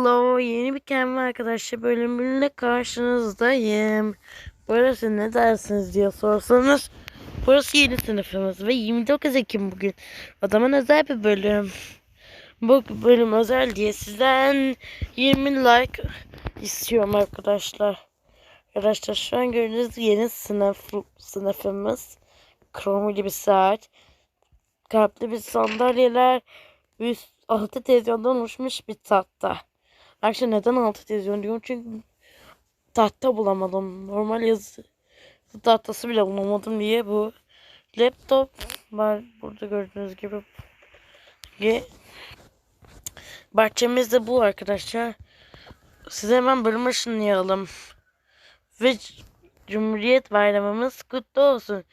Hello, yeni bir kelime arkadaşlar bölümüyle karşınızdayım. Burası ne dersiniz diye sorsanız burası yeni sınıfımız ve 29 Ekim bugün. O zaman özel bir bölüm. Bu bölüm özel diye sizden 20 like istiyorum arkadaşlar. Arkadaşlar şu an gördüğünüz yeni sınıf sınıfımız. Kromili bir saat. Kalpli bir sandalyeler. Üst altı televizyondan oluşmuş bir tahta. Arkadaşlar neden altı televizyon diyorum çünkü tahta bulamadım. Normal yazı tahtası bile bulamadım diye bu laptop var burada gördüğünüz gibi. Ve bahçemizde bu arkadaşlar. Size hemen bölüm ışınlayalım. Ve Cumhuriyet Bayramımız kutlu olsun.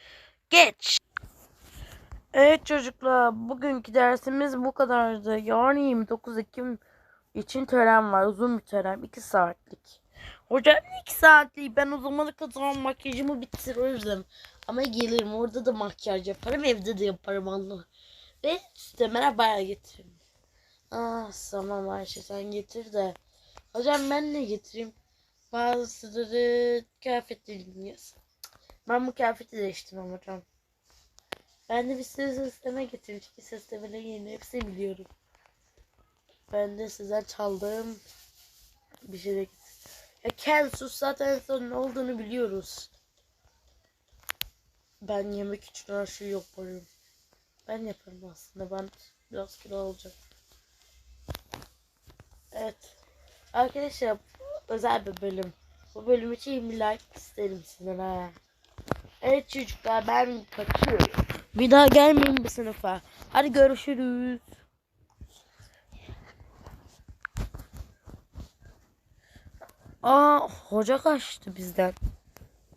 Geç. Evet çocuklar bugünkü dersimiz bu kadardı. Yarın 29 Ekim için tören var. Uzun bir tören. 2 saatlik. Hocam 2 saatlik. Ben o zamana kadar makyajımı bitirirdim. Ama gelirim. Orada da makyaj yaparım. Evde de yaparım Allah. Ve size merhaba getiririm. Ah tamam Ayşe sen getir de. Hocam ben ne getireyim? Bazıları kıyafetlerini yazsın. Ben bu kıyafeti değiştirmem hocam. Ben de bir sürü sisteme getirdim. Çünkü sistemine yeni hepsini biliyorum. Ben de sizden çaldığım bir şey getirdim. Ya Ken sus zaten son ne olduğunu biliyoruz. Ben yemek için her şeyi yaparım. Ben yaparım aslında. Ben biraz kilo olacağım. Evet. Arkadaşlar özel bir bölüm. Bu bölüm için 20 like isterim sizden ha. Evet çocuklar ben kaçıyorum. Bir daha gelmeyin bu sınıfa. Hadi görüşürüz. Aa hoca kaçtı bizden.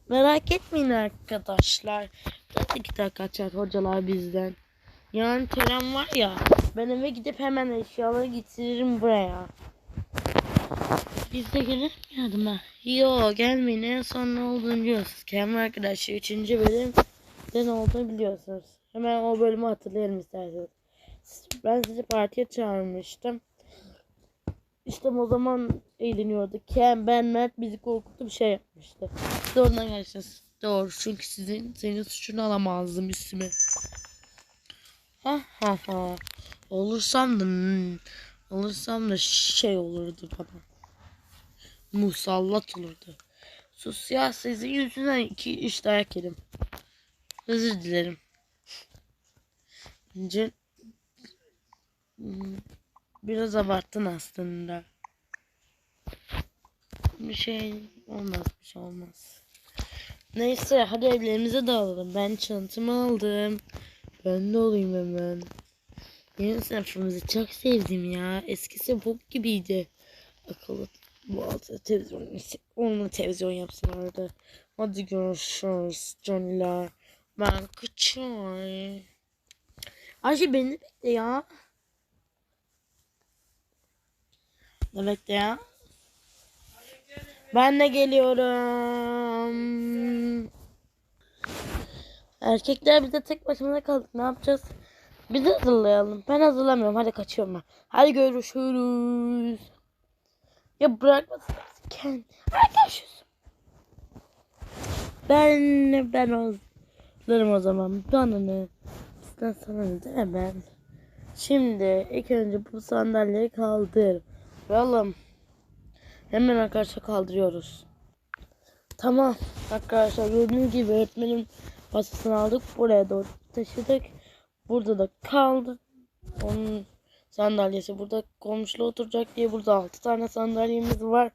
Merak etmeyin arkadaşlar. Tabii ki de kaçar hocalar bizden. Yani tören var ya. Ben eve gidip hemen eşyaları getiririm buraya. Biz de gelir mi yardıma? Yo gelmeyin en son ne olduğunu biliyorsunuz. Kemal arkadaşlar 3. bölüm ne olduğunu biliyorsunuz. Hemen o bölümü hatırlayalım isterseniz. Ben sizi partiye çağırmıştım. İşte o zaman eğleniyorduk. Ken, ben, Mert bizi korkuttu bir şey yapmıştı. Ondan geçtiniz. Doğru çünkü sizin senin suçunu alamazdım ismi. Ha ha ha. Olursam da hmm, olursam da şey olurdu bana. Musallat olurdu. Sus ya sizin yüzünden iki üç dayak yedim. Özür dilerim. Bence hmm, biraz abarttın aslında. Bir şey olmaz bir şey olmaz. Neyse hadi evlerimize dağılalım. Ben çantamı aldım. Ben de olayım hemen. Yeni sınıfımızı çok sevdim ya. Eskisi bok gibiydi. Akıllı bu altı televizyon onunla televizyon yapsalardı. Hadi görüşürüz Johnny'ler. Ben kaçıyorum. Ayşe beni bekle ya. Bekle ya? Ben de geliyorum. Erkekler bir de tek başımıza kaldık. Ne yapacağız? Biz hazırlayalım. Ben hazırlamıyorum. Hadi kaçıyorum ben. Hadi görüşürüz. Ya bırakmasın. Ken. Hadi görüşürüz. Ben ben hazırlarım o zaman. Bana ne? Bizden sana ne değil mi ben? Şimdi ilk önce bu sandalyeyi kaldır. Oğlum. Hemen arkadaşlar kaldırıyoruz. Tamam arkadaşlar gördüğünüz gibi öğretmenin masasını aldık. Buraya doğru taşıdık. Burada da kaldı. Onun sandalyesi burada komşulu oturacak diye burada 6 tane sandalyemiz var.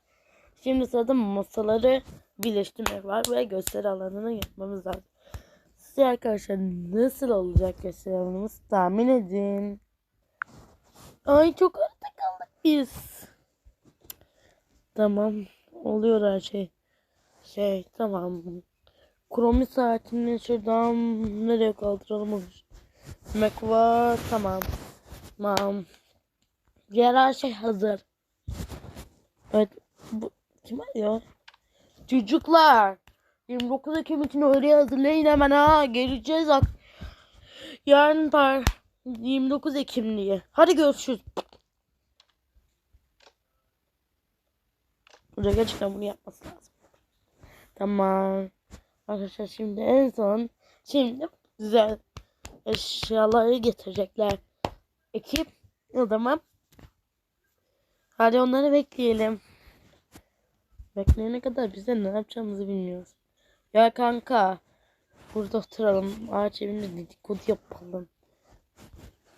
Şimdi sırada masaları birleştirmek var ve gösteri alanını yapmamız lazım. Siz arkadaşlar nasıl olacak gösteri alanımız tahmin edin. Ay çok arada kaldık biz. Tamam oluyor her şey. Şey tamam. Kromi saatini şuradan nereye kaldıralım Demek var tamam. Tamam. Diğer her şey hazır. Evet. Bu, kim arıyor? Çocuklar. 29 Ekim için öyle hazırlayın hemen ha. Geleceğiz. Yarın par 29 Ekim diye. Hadi görüşürüz. Burada gerçekten bunu yapması lazım. Tamam. Arkadaşlar şimdi en son şimdi güzel eşyaları getirecekler. Ekip o zaman hadi onları bekleyelim. Bekleyene kadar biz de ne yapacağımızı bilmiyoruz. Ya kanka burada oturalım. Ağaç evinde dedikodu yapalım.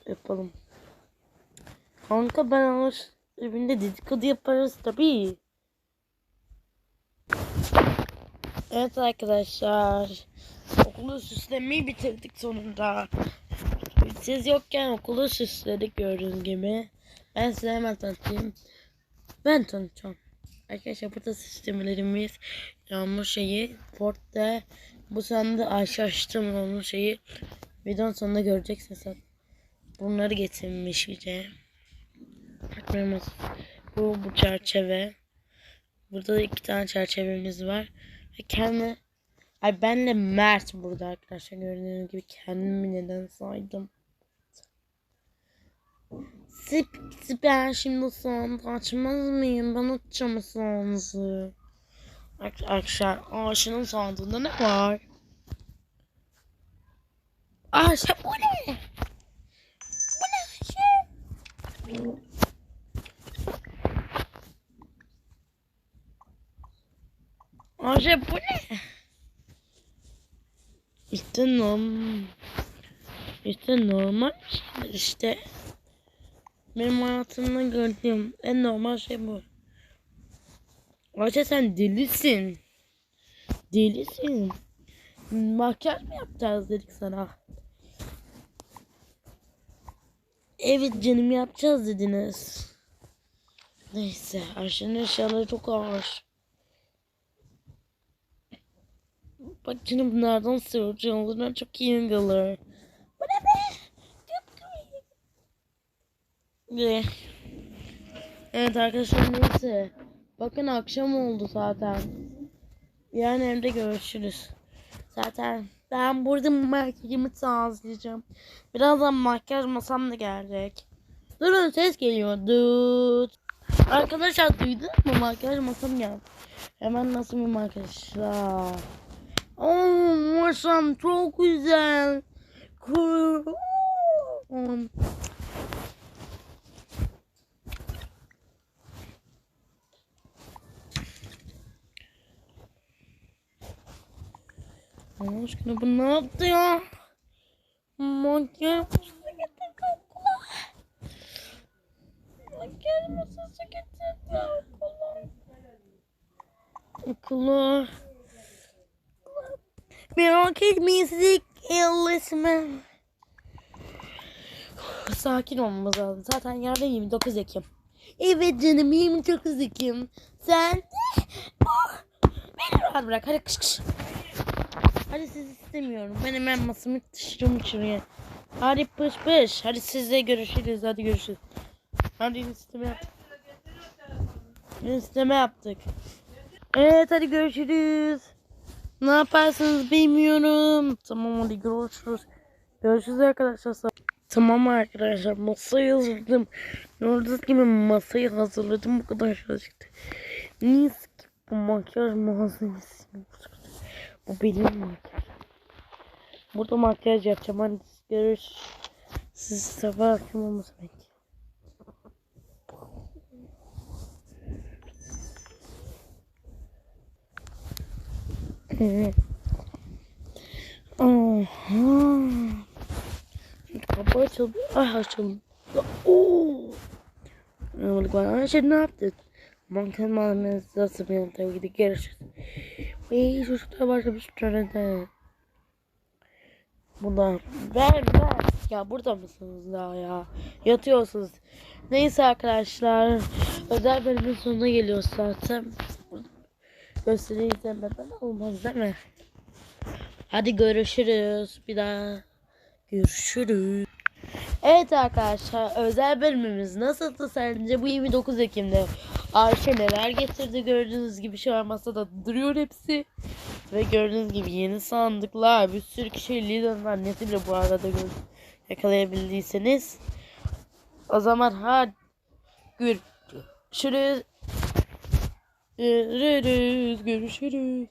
Yapalım. Kanka ben ağaç evinde dedikodu yaparız tabii. Evet arkadaşlar. Okulu süslemeyi bitirdik sonunda. Siz yokken okulu süsledik gördüğünüz gibi. Ben size hemen tanıtayım. Ben tanıtacağım. Arkadaşlar burada süslemelerimiz yağmur şeyi Ford'da bu sandı Ayşe açtım onun şeyi videonun sonunda göreceksiniz. Bunları getirmiş bize. Bu bu çerçeve. Burada da iki tane çerçevemiz var. Kendi Ay benle Mert burada arkadaşlar gördüğünüz gibi kendimi neden saydım. Sip, sip ben şimdi soğanı açmaz mıyım? Ben açacağım soğanızı. Arkadaşlar ağaçının sandığında ne var? Ayşe bu ne? Bu ne Ayşe? Ayşe bu ne? İşte normal. İşte normal şeyler işte. Benim hayatımda gördüğüm en normal şey bu. Ayşe sen delisin. Delisin. Makyaj mı yapacağız dedik sana. Evet canım yapacağız dediniz. Neyse Ayşe'nin eşyaları çok ağır. Bak canım bunlardan sığıracağım. Bunlar çok iyi kalır. Bu ne be? Ve Evet arkadaşlar neyse. Bakın akşam oldu zaten. Yani evde görüşürüz. Zaten ben burada makyajımı tazeleyeceğim. Birazdan makyaj masam da gelecek. Durun ses geliyor. Dut. Arkadaşlar duydunuz mu? Makyaj masam geldi. Hemen nasıl bir makyajlar. Oo masam çok güzel. Kur. Allah aşkına bu ne yaptı ya? Makyaj masası getirdi okula. Makyaj masası getirdi okula. Okula. Merak size resmen. Sakin olmamız lazım. Zaten yarın 29 Ekim. Evet canım 29 Ekim. Sen. Oh, beni rahat bırak. Hadi kış kış. Hadi sizi istemiyorum. Ben hemen masamı taşırım şuraya. Hadi pış pış. Hadi sizle görüşürüz. Hadi görüşürüz. Hadi isteme yaptık. İsteme yaptık. Evet hadi görüşürüz. Ne yaparsınız bilmiyorum. Tamam hadi görüşürüz. Görüşürüz arkadaşlar. Tamam arkadaşlar masayı hazırladım. Gördüğünüz gibi masayı hazırladım. Bu kadar şaşırttı. Neyse ki bu makyaj malzemesi. Bu benim makyaj. Burada makyaj yapacağım. Hadi görüşürüz. Siz sabah akşam olması Evet. Aha. Kapı açıldı. Ay açıldı. Oo. Anlamadık bana. Ayşe ne yaptın? Manken malzemesi nasıl bir yöntem gidip görüşürüz. Ve çocuklar başlamış törede. Buna ver ver. Ya burada mısınız daha ya? Yatıyorsunuz. Neyse arkadaşlar. Özel bölümün sonuna geliyoruz zaten. Gösteri izlemeden olmaz değil mi? Hadi görüşürüz. Bir daha görüşürüz. Evet arkadaşlar özel bölümümüz nasıldı sence bu 29 Ekim'de Ayşe neler getirdi gördüğünüz gibi şu an masada duruyor hepsi ve gördüğünüz gibi yeni sandıklar bir sürü kişi Lidl'ın annesi bile bu arada yakalayabildiyseniz o zaman hadi görüşürüz Görüşürüz. Görüşürüz.